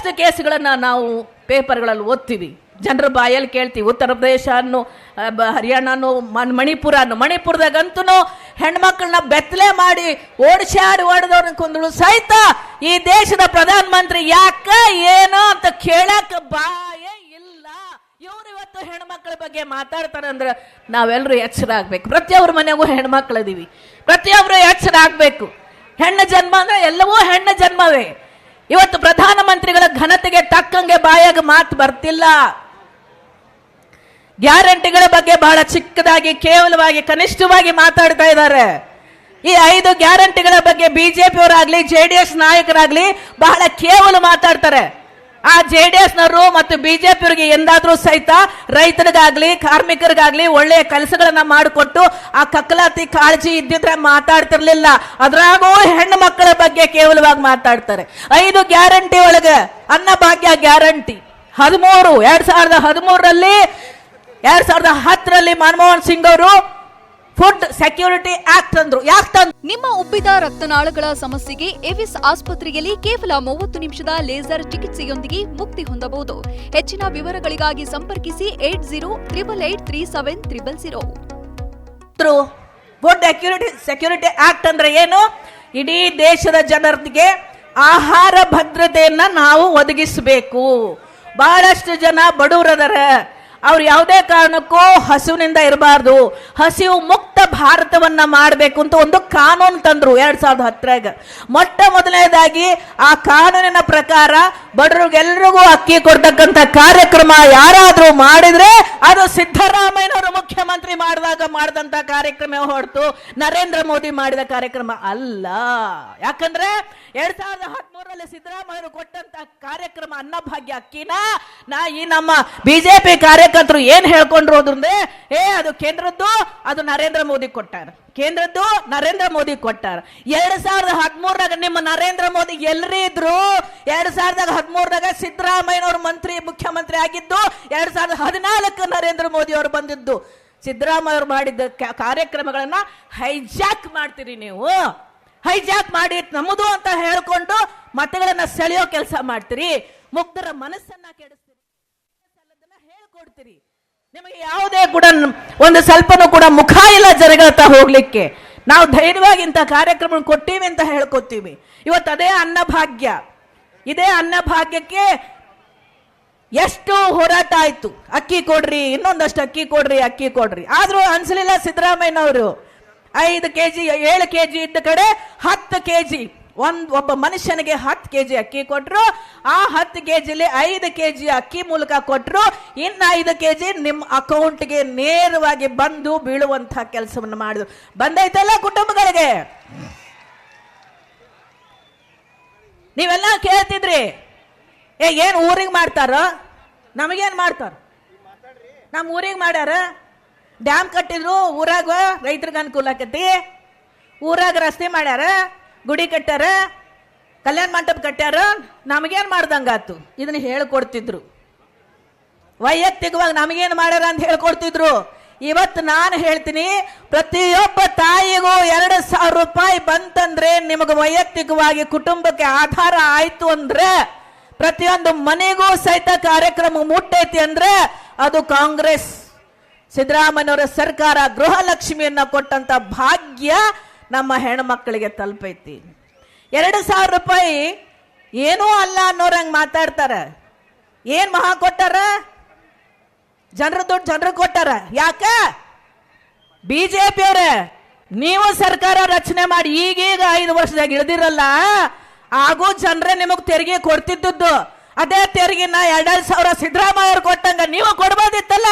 ಬಹಳಷ್ಟು ಕೇಸ್ಗಳನ್ನ ನಾವು ಪೇಪರ್ಗಳಲ್ಲಿ ಓದ್ತೀವಿ. ಜನರ ಬಾಯಲ್ಲಿ ಕೇಳ್ತೀವಿ. ಉತ್ತರ ಪ್ರದೇಶ ಅನ್ನು ಹರಿಯಾಣನು ಮಣಿಪುರ ಅನ್ನು ಮಣಿಪುರದಾಗಂತೂ ಹೆಣ್ಮಕ್ಳನ್ನ ಬೆತ್ತಲೆ ಮಾಡಿ ಓಡಿಸಾಡಿ ಓಡಿದವ್ರನ್ನ ಕುಂದಳು ಸಹಿತ ಈ ದೇಶದ ಪ್ರಧಾನ ಮಂತ್ರಿ ಯಾಕ ಏನೋ ಅಂತ ಕೇಳಕ್ಕೆ ಬಾಯೇ ಇಲ್ಲ. ಇವ್ರು ಇವತ್ತು ಹೆಣ್ಮಕ್ಳ ಬಗ್ಗೆ ಮಾತಾಡ್ತಾರೆ ಅಂದ್ರೆ ನಾವೆಲ್ಲರೂ ಎಚ್ಚರ ಆಗ್ಬೇಕು. ಪ್ರತಿಯೊಬ್ಬರ ಮನೆಗೂ ಹೆಣ್ಮಕ್ಳು ಇದೀವಿ ಪ್ರತಿಯೊಬ್ಬರು ಎಚ್ಚರ ಆಗ್ಬೇಕು. ಹೆಣ್ಣು ಜನ್ಮ ಅಂದ್ರೆ ಎಲ್ಲವೂ ಹೆಣ್ಣು ಜನ್ಮವೇ. ಇವತ್ತು ಪ್ರಧಾನಮಂತ್ರಿಗಳ ಘನತೆಗೆ ತಕ್ಕಂಗೆ ಬಾಯಾಗ ಮಾತು ಬರ್ತಿಲ್ಲ. ಗ್ಯಾರಂಟಿಗಳ ಬಗ್ಗೆ ಬಹಳ ಚಿಕ್ಕದಾಗಿ, ಕೇವಲವಾಗಿ, ಕನಿಷ್ಠವಾಗಿ ಮಾತಾಡ್ತಾ ಇದ್ದಾರೆ. ಈ ಐದು ಗ್ಯಾರಂಟಿಗಳ ಬಗ್ಗೆ ಬಿಜೆಪಿಯವರಾಗ್ಲಿ, ಜೆ ಡಿ ಎಸ್ ನಾಯಕರಾಗ್ಲಿ ಬಹಳ ಕೇವಲ ಮಾತಾಡ್ತಾರೆ. ಆ ಜೆ ಡಿ ಎಸ್ ನವರು ಮತ್ತು ಬಿಜೆಪಿಯವರಿಗೆ ಎಂದಾದ್ರೂ ಸಹಿತ ರೈತರಿಗಾಗ್ಲಿ, ಕಾರ್ಮಿಕರಿಗಾಗ್ಲಿ ಒಳ್ಳೆಯ ಕೆಲಸಗಳನ್ನ ಮಾಡಿಕೊಟ್ಟು ಆ ಕಕ್ಕಲಾತಿ ಕಾಳಜಿ ಇದ್ದಿದ್ರೆ ಮಾತಾಡ್ತಿರ್ಲಿಲ್ಲ. ಅದ್ರಾಗೂ ಹೆಣ್ಣು ಮಕ್ಕಳ ಬಗ್ಗೆ ಕೇವಲವಾಗಿ ಮಾತಾಡ್ತಾರೆ. ಐದು ಗ್ಯಾರಂಟಿ ಒಳಗೆ, ಅನ್ನಭಾಗ್ಯ ಗ್ಯಾರಂಟಿ. ಹದಿಮೂರು, ಎರಡ್ ಸಾವಿರದ ಹದಿಮೂರರಲ್ಲಿ, ಎರಡ್ ಸಾವಿರದ ಹತ್ತರಲ್ಲಿ ಮನಮೋಹನ್ ಸಿಂಗ್ ಅವರು ಫುಡ್ ಸೆಕ್ಯೂರಿಟಿ ಆಕ್ಟ್ ಅಂದ್ರು. ಯಾಕೆ ತಂದ್ರು ನಿಮ್ಮ ಉಬ್ಬಿದ ರಕ್ತನಾಳಗಳ ಸಮಸ್ಯೆಗೆ ಎವಿಸ್ ಆಸ್ಪತ್ರೆಯಲ್ಲಿ ಕೇವಲ ಮೂವತ್ತು ನಿಮಿಷದ ಲೇಸರ್ ಚಿಕಿತ್ಸೆಯೊಂದಿಗೆ ಮುಕ್ತಿ ಹೊಂದಬಹುದು. ಹೆಚ್ಚಿನ ವಿವರಗಳಿಗಾಗಿ ಸಂಪರ್ಕಿಸಿ eight zero triple eight three seven triple zero. Food security security act ಅಂದ್ರೆ ಏನು? ಇಡೀ ದೇಶದ ಜನರಿಗೆ ಆಹಾರ ಭದ್ರತೆಯನ್ನ ನಾವು ಒದಗಿಸಬೇಕು. ಬಹಳಷ್ಟು ಜನ ಬಡವರದರ ಅವ್ರು ಯಾವುದೇ ಕಾರಣಕ್ಕೂ ಹಸುವಿನಿಂದ ಇರಬಾರ್ದು. ಹಸಿವು ಮುಕ್ತ ಭಾರತವನ್ನ ಮಾಡಬೇಕು ಅಂತ ಒಂದು ಕಾನೂನು ತಂದ್ರು ಎರಡ್ ಸಾವಿರದ ಹತ್ತರಾಗ. ಮೊಟ್ಟ ಮೊದಲನೇದಾಗಿ ಆ ಕಾನೂನಿನ ಪ್ರಕಾರ ಬಡವರಿಗೆಲ್ರಿಗೂ ಅಕ್ಕಿ ಕೊಡ್ತಕ್ಕಂತ ಕಾರ್ಯಕ್ರಮ ಯಾರಾದ್ರೂ ಮಾಡಿದ್ರೆ ಅದು ಸಿದ್ದರಾಮಯ್ಯನವರು ಮುಖ್ಯಮಂತ್ರಿ ಮಾಡಿದಾಗ ಮಾಡಿದಂತ ಕಾರ್ಯಕ್ರಮ ಹೊರತು ನರೇಂದ್ರ ಮೋದಿ ಮಾಡಿದ ಕಾರ್ಯಕ್ರಮ ಅಲ್ಲ. ಯಾಕಂದ್ರೆ ಎರಡ್ ಸಾವಿರದ ಹದಿಮೂರರಲ್ಲಿ ಸಿದ್ದರಾಮಯ್ಯರು ಕೊಟ್ಟಂತ ಕಾರ್ಯಕ್ರಮ ಅನ್ನಭಾಗ್ಯ ಅಕ್ಕಿನ. ನಾ ಈ ನಮ್ಮ ಬಿಜೆಪಿ ಕಾರ್ಯಕರ್ತರು ಏನ್ ಹೇಳ್ಕೊಂಡ್ರು ಅದ್ರಂದ್ರೆ ಏ, ಅದು ಕೇಂದ್ರದ್ದು, ಅದು ನರೇಂದ್ರ ಮೋದಿ ಕೊಟ್ಟಾರ. ಕೇಂದ್ರದ್ದು, ನರೇಂದ್ರ ಮೋದಿ ಕೊಟ್ಟಾರ. ಎರಡ್ ಸಾವಿರದ ಹದಿಮೂರದಾಗ ನಿಮ್ಮ ನರೇಂದ್ರ ಮೋದಿ ಎಲ್ರಿ ಇದ್ರು? ಎರಡ್ ಸಾವಿರದ ಹದಿಮೂರದಾಗ ಸಿದ್ದರಾಮಯ್ಯನವರು ಮಂತ್ರಿ, ಮುಖ್ಯಮಂತ್ರಿ ಆಗಿದ್ದು, ಎರಡ್ ಸಾವಿರದ ಹದಿನಾಲ್ಕು ನರೇಂದ್ರ ಮೋದಿ ಅವರು ಬಂದಿದ್ದು. ಸಿದ್ದರಾಮಯ್ಯ ಅವರು ಮಾಡಿದ್ದ ಕಾರ್ಯಕ್ರಮಗಳನ್ನ ಹೈಜಾಕ್ ಮಾಡ್ತೀರಿ ನೀವು. ಹೈಜಾಕ್ ಮಾಡಿ, ನಮ್ಮದು ಅಂತ ಹೇಳ್ಕೊಂಡು ಮತಗಳನ್ನ ಸೆಳೆಯೋ ಕೆಲಸ ಮಾಡ್ತೀರಿ. ಮುಗ್ಧರ ಮನಸ್ಸನ್ನ ಕೆಡಿಸ್ತೀರಿ. ಹೇಳ್ಕೊಡ್ತೀರಿ ನಿಮಗೆ ಯಾವುದೇ ಕೂಡ ಒಂದು ಸ್ವಲ್ಪನೂ ಕೂಡ ಮುಖ ಇಲ್ಲ ಹತ್ರ ಹೋಗ್ಲಿಕ್ಕೆ. ನಾವು ಧೈರ್ಯವಾಗಿ ಇಂಥ ಕಾರ್ಯಕ್ರಮ ಕೊಟ್ಟೀವಿ ಅಂತ ಹೇಳ್ಕೊತೀವಿ. ಇವತ್ತು ಅದೇ ಅನ್ನಭಾಗ್ಯ. ಇದೇ ಅನ್ನಭಾಗ್ಯಕ್ಕೆ ಎಷ್ಟು ಹೋರಾಟ ಆಯ್ತು. ಅಕ್ಕಿ ಕೊಡ್ರಿ, ಇನ್ನೊಂದಷ್ಟು ಅಕ್ಕಿ ಕೊಡ್ರಿ ಅಕ್ಕಿ ಕೊಡ್ರಿ. ಆದ್ರೂ ಅನ್ಸಲಿಲ್ಲ ಸಿದ್ದರಾಮಯ್ಯನವರು. ಐದು ಕೆಜಿ, ಏಳು ಕೆಜಿ ಇದ್ದ ಕಡೆ ಹತ್ತು ಕೆಜಿ. ಒಂದ್ ಒಬ್ಬ ಮನುಷ್ಯನಿಗೆ ಹತ್ತು ಕೆ ಜಿ ಅಕ್ಕಿ ಕೊಟ್ರು, ಆ ಹತ್ತು ಕೆ ಜಿಲಿ ಐದು ಕೆ ಜಿ ಅಕ್ಕಿ ಮೂಲಕ ಕೊಟ್ರು, ಇನ್ನು ಐದು ಕೆಜಿ ನಿಮ್ಮ ಅಕೌಂಟ್ಗೆ ನೇರವಾಗಿ ಬಂದು ಬೀಳುವಂತ ಕೆಲಸವನ್ನು ಮಾಡಿದ್ರು. ಬಂದೈತಲ್ಲ ಕುಟುಂಬಗಳಿಗೆ? ನೀವೆಲ್ಲ ಕೇಳ್ತಿದ್ರಿ. ಏ, ಏನು ಊರಿಗೆ ಮಾಡ್ತಾರ? ನಮಗೇನು ಮಾಡ್ತಾರ? ನಮ್ಮ ಊರಿಗೆ ಮಾಡ್ಯಾರ? ಡ್ಯಾಮ್ ಕಟ್ಟಿದ್ರು, ಊರಾಗ ರೈತರಿಗೆ ಅನುಕೂಲ ಆಕತಿ ಊರಾಗ ರಸ್ತೆ ಮಾಡ್ಯಾರ? ಗುಡಿ ಕಟ್ಟಾರ ಕಲ್ಯಾಣ ಮಂಟಪ ಕಟ್ಟ್ಯಾರ, ನಮಗೇನು ಮಾಡ್ದಂಗಾತು ಇದನ್ನ ಹೇಳ್ಕೊಡ್ತಿದ್ರು. ವೈಯಕ್ತಿಕವಾಗಿ ನಮಗೇನು ಮಾಡ್ಯಾರ ಅಂತ ಹೇಳ್ಕೊಡ್ತಿದ್ರು. ಇವತ್ತು ನಾನು ಹೇಳ್ತೀನಿ, ಪ್ರತಿಯೊಬ್ಬ ತಾಯಿಗೂ ಎರಡು ಸಾವಿರ ರೂಪಾಯಿ ಬಂತಂದ್ರೆ ನಿಮಗೆ ವೈಯಕ್ತಿಕವಾಗಿ ಕುಟುಂಬಕ್ಕೆ ಆಧಾರ ಆಯ್ತು ಅಂದ್ರೆ, ಪ್ರತಿಯೊಂದು ಮನೆಗೂ ಸಹಿತ ಕಾರ್ಯಕ್ರಮ ಮುಟ್ಟೈತಿ ಅಂದ್ರೆ ಅದು ಕಾಂಗ್ರೆಸ್. ಸಿದ್ದರಾಮಯ್ಯವರ ಸರ್ಕಾರ ಗೃಹಲಕ್ಷ್ಮಿಯನ್ನ ಕೊಟ್ಟಂತ ಭಾಗ್ಯ ನಮ್ಮ ಹೆಣ್ಮಕ್ಳಿಗೆ ತಲುಪೈತಿ. ಎರಡು ಸಾವಿರ ರೂಪಾಯಿ ಏನೂ ಅಲ್ಲ ಅನ್ನೋರಂಗೆ ಮಾತಾಡ್ತಾರೆ. ಏನ್ ಮಹಾ ಕೊಟ್ಟಾರ? ಜನರ ದುಡ್ಡು ಜನರು ಕೊಟ್ಟಾರ. ಯಾಕ? ಬಿಜೆಪಿ ಅವ್ರೆ, ನೀವು ಸರ್ಕಾರ ರಚನೆ ಮಾಡಿ ಈಗೀಗ ಐದು ವರ್ಷದಾಗ ಇಳ್ದಿರಲ್ಲ ಆಗೂ ಜನರೇ ನಿಮಗೆ ತೆರಿಗೆ ಕೊಡ್ತಿದ್ದದ್ದು. ಅದೇ ತೆರಿಗೆನ ಎರಡೆರಡು ಸಾವಿರ ಸಿದ್ದರಾಮಯ್ಯ ಅವ್ರು ಕೊಟ್ಟಂಗ ನೀವು ಕೊಡ್ಬೋದಿತ್ತಲ್ಲ?